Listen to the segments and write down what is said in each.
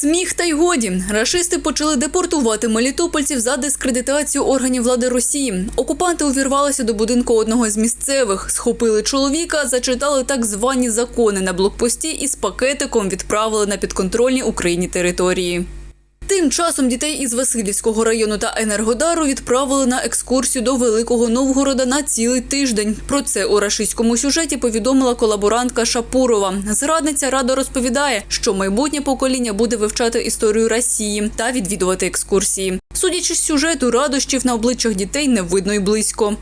Сміх та й годі. Рашисти почали депортувати мелітопольців за дискредитацію органів влади Росії. Окупанти увірвалися до будинку одного з місцевих, схопили чоловіка, зачитали так звані закони на блокпості і з пакетиком відправили на підконтрольні Україні території. Тим часом дітей із Васильівського району та Енергодару відправили на екскурсію до Великого Новгорода на цілий тиждень. Про це у рашистському сюжеті повідомила колаборантка Шапурова. Зрадниця радо розповідає, що майбутнє покоління буде вивчати історію Росії та відвідувати екскурсії. Судячи з сюжету, радощів на обличчях дітей не видно й близько.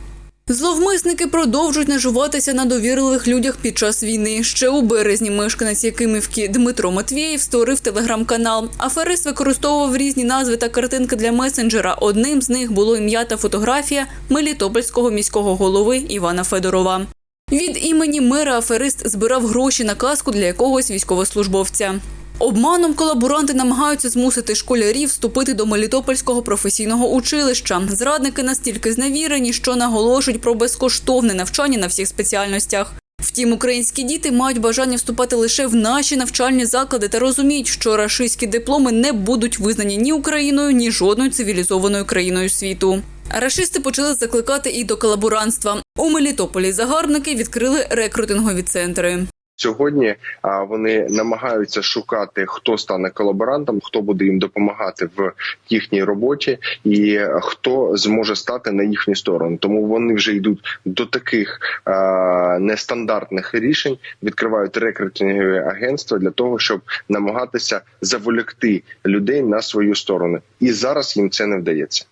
Зловмисники продовжують наживатися на довірливих людях під час війни. Ще у березні мешканець Якимівки Дмитро Матвєєв створив телеграм-канал. Аферист використовував різні назви та картинки для месенджера. Одним з них було ім'я та фотографія Мелітопольського міського голови Івана Федорова. Від імені мера аферист збирав гроші на каску для якогось військовослужбовця. Обманом колаборанти намагаються змусити школярів вступити до Мелітопольського професійного училища. Зрадники настільки зневірені, що наголошують про безкоштовне навчання на всіх спеціальностях. Втім, українські діти мають бажання вступати лише в наші навчальні заклади та розуміють, що рашистські дипломи не будуть визнані ні Україною, ні жодною цивілізованою країною світу. Рашисти почали закликати і до колаборантства. У Мелітополі загарбники відкрили рекрутингові центри. Сьогодні а, вони намагаються шукати, хто стане колаборантом, хто буде їм допомагати в їхній роботі, і хто зможе стати на їхню сторону. Тому вони вже йдуть до таких а, нестандартних рішень, відкривають рекрутингові агентства для того, щоб намагатися заволікти людей на свою сторону. І зараз їм це не вдається.